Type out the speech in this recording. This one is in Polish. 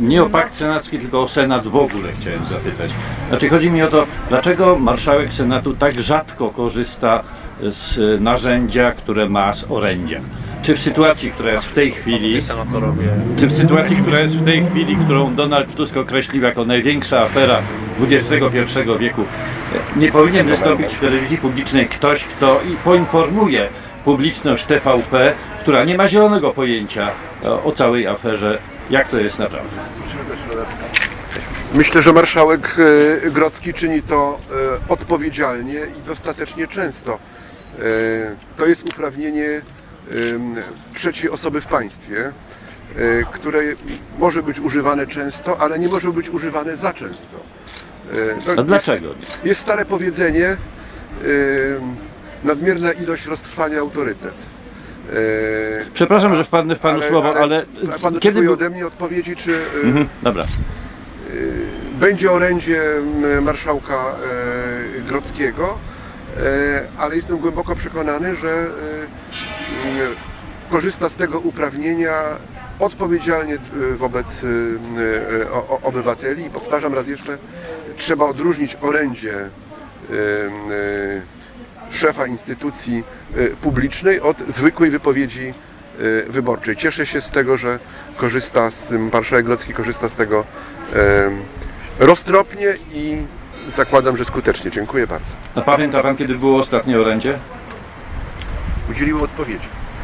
Nie o pakt senacki, tylko o senat w ogóle chciałem zapytać. Znaczy chodzi mi o to, dlaczego marszałek senatu tak rzadko korzysta z e, narzędzia, które ma z orędzia? Czy w sytuacji, która jest w tej chwili, czy w sytuacji, która jest w tej chwili, którą Donald Tusk określił jako największa afera XXI wieku, e, nie powinien wystąpić w telewizji publicznej ktoś, kto i poinformuje publiczność TVP, która nie ma zielonego pojęcia e, o całej aferze, jak to jest naprawdę. Myślę, że marszałek e, Grodzki czyni to e, odpowiedzialnie i dostatecznie często. E, To jest uprawnienie trzeciej osoby w państwie, które może być używane często, ale nie może być używane za często. To A dlaczego? Jest, jest stare powiedzenie, nadmierna ilość roztrwania autorytet. E, Przepraszam, że wpadnę w panu słowo, ale, Pan kiedy oczekuje był... ode mnie odpowiedzi, czy e, Mhm, Dobra. będzie orędzie m, marszałka Grodzkiego, ale jestem głęboko przekonany, że korzysta z tego uprawnienia odpowiedzialnie wobec obywateli i powtarzam raz jeszcze, trzeba odróżnić orędzie szefa instytucji e, publicznej od zwykłej wypowiedzi e, wyborczej. Cieszę się z tego, że korzysta z, marszałek Grodzki korzysta z tego roztropnie i zakładam, że skutecznie. Dziękuję bardzo. A pamięta pan, kiedy było ostatnie orędzie? Udzieliłem odpowiedzi.